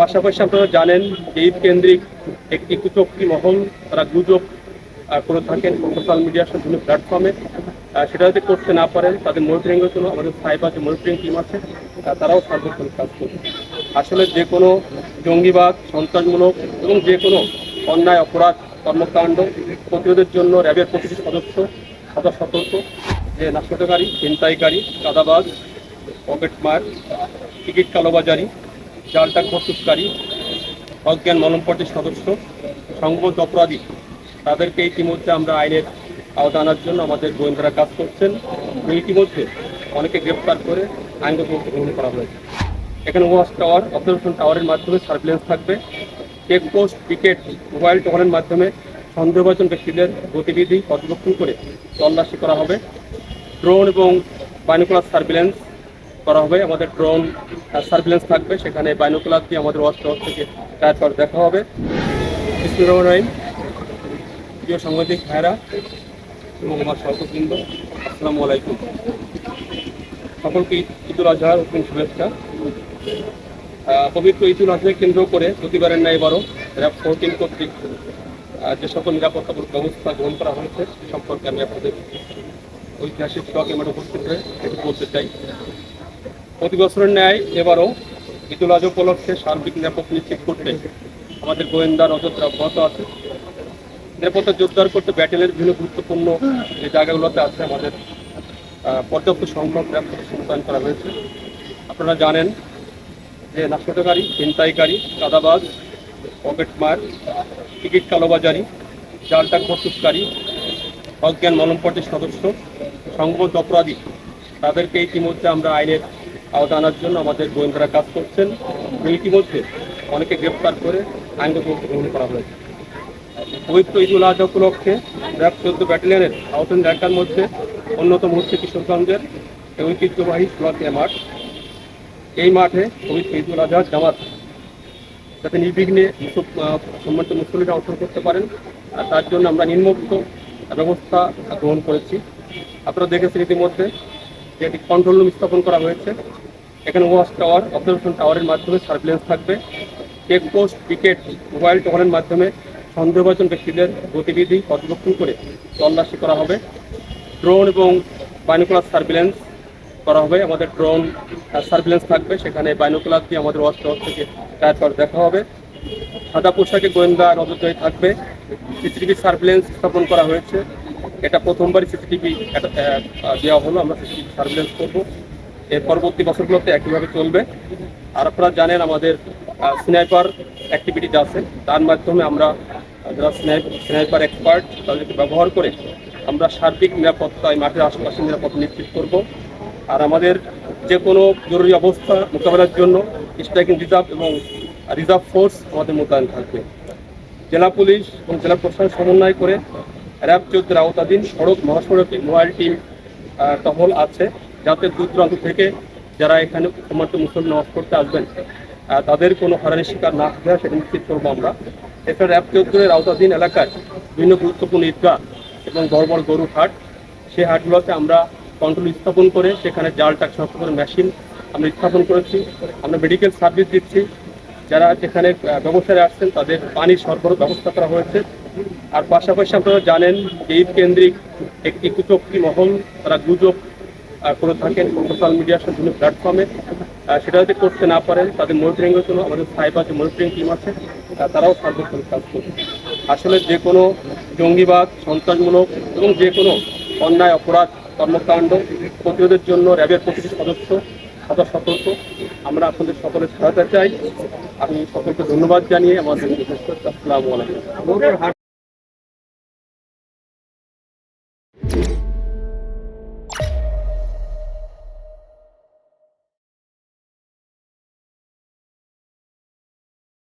পাশাপাশি আপনারা জানেন যে ঈদ কেন্দ্রিক একটি কুচক্রি মহল, তারা গুজব করে থাকেন সোশ্যাল মিডিয়ার বিভিন্ন প্ল্যাটফর্মে সেটা যদি করতে না পারেন, তাদের মনিটরিং জন্য আমাদের সাইবার যে মনিটরিং টিম আছে তারাও সর্বক্ষণ কাজ করবে আসলে যে কোনো জঙ্গিবাদ, সন্ত্রাসমূলক এবং যে কোনো অন্যায়, অপরাধ, কর্মকাণ্ড প্রতিরোধের জন্য র্যাবের প্রতিটি সদস্য সদা সতর্ক, যে নাশকতাকারী, ছিনতাইকারী, চাঁদাবাজ পকেট মার টিকিট কালোবাজারি জালটাক প্রস্তুতকারী অজ্ঞান মলমপটের সদস্য সংবদ্ধ অপরাধী। তাদেরকে ইতিমধ্যে আমরা আইনের আওতা আনার জন্য আমাদের গোয়েন্দারা কাজ করছেন। ইতিমধ্যে অনেকে গ্রেপ্তার করে আইনগত গ্রহণ করা হয়েছে। এখানে ওয়াচ টাওয়ার অবজারভেশন টাওয়ারের মাধ্যমে সার্ভিলেন্স থাকবে। চেকপোস্ট টিকেট মোবাইল টাওয়ারের মাধ্যমে সন্দেহভাজন ব্যক্তিদের গতিবিধি পর্যবেক্ষণ করে তল্লাশি করা হবে। ড্রোন এবং বাইনোকুলার সার্ভিলেন্স করা হবে। আমাদের ড্রোন সার্ভিলেন্স থাকবে। সেখানে বাইনোকুলার দিয়ে আমাদের টাওয়ার থেকে তারপর দেখা হবে। রহমান রহিম। প্রিয় সাংবাদিক ভাইরা এবং আমার সহকবৃন্দ আসসালামু আলাইকুম। সকলকে ঈদ- ঈদুল আজহার অগ্রিম শুভেচ্ছা। পবিত্র ঈদুল আজহাকে কেন্দ্র করে প্রতিবারের ন্যায় এবারও র্যাব ফোরটিন কর্তৃক যে সকল নিরাপত্তা ব্যবস্থা গ্রহণ করা হয়েছে, সে সম্পর্কে আমি আপনাদের ঐতিহাসিক শখ এবার উপস্থিত হয়ে একটু বলতে চাই। প্রতি বছরের ন্যায় এবারও ঈদুল আজহা উপলক্ষে সার্বিক নিরাপত্তা নিশ্চিত করতে আমাদের গোয়েন্দা নজরদারি অব্যাহত আছে। নিরাপত্তা জোরদার করতে ব্যাটেলের বিভিন্ন গুরুত্বপূর্ণ যে জায়গাগুলোতে আছে আমাদের পর্যাপ্ত সংখ্যক সদস্য মোতায়েন করা হয়েছে। আপনারা জানেন যে নাশকতাকারী, ছিনতাইকারী, চাঁদাবাজ, পকেট মার, টিকিট কালোবাজারি জালটাক প্রস্তুতকারী অজ্ঞান মলমপটের সদস্য সংবদ্ধ অপরাধী তাদেরকে ইতিমধ্যে আমরা আইনের আওতা আনার জন্য আমাদের গোয়েন্দারা কাজ করছেন। ইতিমধ্যে অনেকে গ্রেপ্তার করে ব্যবস্থা গ্রহণ করা হয়েছে। পবিত্র ঈদুল আজহা উপলক্ষে র্যাব চোদ্দ ব্যাটালিয়নের আহতন এলাকার মধ্যে অন্যতম হচ্ছে কিশোরগঞ্জের ঐতিহ্যবাহী সুরাতিয়া মাঠ। এই মাঠে পবিত্র ঈদুল আজহা জামাত যাতে নির্বিঘ্নে সম্মানিত মুসলিমরা অংশগ্রহণ করতে পারেন। আর তার জন্য আমরা নিম্নোক্ত ব্যবস্থা গ্রহণ করেছি। আপনারা দেখেছেন ইতিমধ্যে যে একটি কন্ট্রোল রুম স্থাপন করা হয়েছে। এখানে ওয়াচ টাওয়ার অবজারভেশন টাওয়ারের মাধ্যমে সার্ভিলেন্স থাকবে। চেকপোস্ট টিকেট মোবাইল টাওয়ারের মাধ্যমে সন্দেহভাজন ব্যক্তিদের গতিবিধি পর্যবেক্ষণ করে তল্লাশি করা হবে। ড্রোন এবং বাইনোকুলার সার্ভিলেন্স করা হবে। আমাদের ড্রোন সার্ভিলেন্স থাকবে। সেখানে বাইনোকুলার দিয়ে আমাদের ওয়াচ টাওয়ার থেকে তারপর দেখা হবে। সাদা পোশাকে গোয়েন্দা নজরদারি থাকবে। সিসিটিভি সার্ভিলেন্স স্থাপন করা হয়েছে। এটা প্রথমবারই সিসিটিভি দেওয়া হলো, আমরা সিসিটিভি সার্ভিলেন্স করব। এর পরবর্তী বছরগুলোতে একইভাবে চলবে। আর আপনারা জানেন আমাদের স্নাইপার অ্যাক্টিভিটিজ আছে, তার মাধ্যমে আমরা যারা স্নাইপার এক্সপার্ট তাদেরকে ব্যবহার করে আমরা সার্বিক নিরাপত্তায় মাঠের আশেপাশে নিরাপত্তা নিশ্চিত করব। আর আমাদের যে কোনো জরুরি অবস্থা মোকাবেলার জন্য স্ট্রাইকিং রিজার্ভ এবং রিজার্ভ ফোর্স আমাদের মোতায়েন থাকবে। জেলা পুলিশ এবং জেলা প্রশাসন সমন্বয় করে র্যাব আওতাধীন সড়ক মহাসড়কে মোবাইল টিম টহল আছে। যাতে দূর দূরান্ত থেকে যারা এখানে সম্মানিত মুসলিম নামাজ করতে আসবেন তাদের কোনো হরানির শিকার না হতে সেটা নিশ্চিত করব আমরা। এছাড়া র্যাব চোদ্দের আওতাধীন এলাকায় বিভিন্ন গুরুত্বপূর্ণ ঈদগাহ এবং বড় বড় গরুর হাট সেই হাটগুলোতে আমরা কন্ট্রোল স্থাপন করে সেখানে জাল টাক করে মেশিন আমরা স্থাপন করেছি। আমরা মেডিকেল সার্ভিস দিচ্ছি। যারা যেখানে ব্যবসায় আসছেন তাদের পানির সরবরাহ ব্যবস্থা করা হয়েছে। আর পাশাপাশি আপনারা জানেন যে ঈদ কেন্দ্রিক একটি কুচক্রি মহল, তারা গুজব করে থাকেন সোশ্যাল মিডিয়ার বিভিন্ন প্ল্যাটফর্মে সেটা যদি করতে না পারেন, তাদের মনিটরিং এর জন্য আমাদের সাইবার যে মনিটরিং টিম আছে তারাও সর্বক্ষণ কাজ করবে। আসলে যে কোনো জঙ্গিবাদ, সন্ত্রাসমূলক এবং যে কোনো অন্যায়, অপরাধ, কর্মকাণ্ড প্রতিরোধের জন্য র্যাবের প্রতিটি সদস্য সদা সতর্ক। আমরা আপনাদের সকলের সহায়তা চাই। আমি সকলকে ধন্যবাদ জানিয়ে আমাদের আসসালামু আলাইকুম।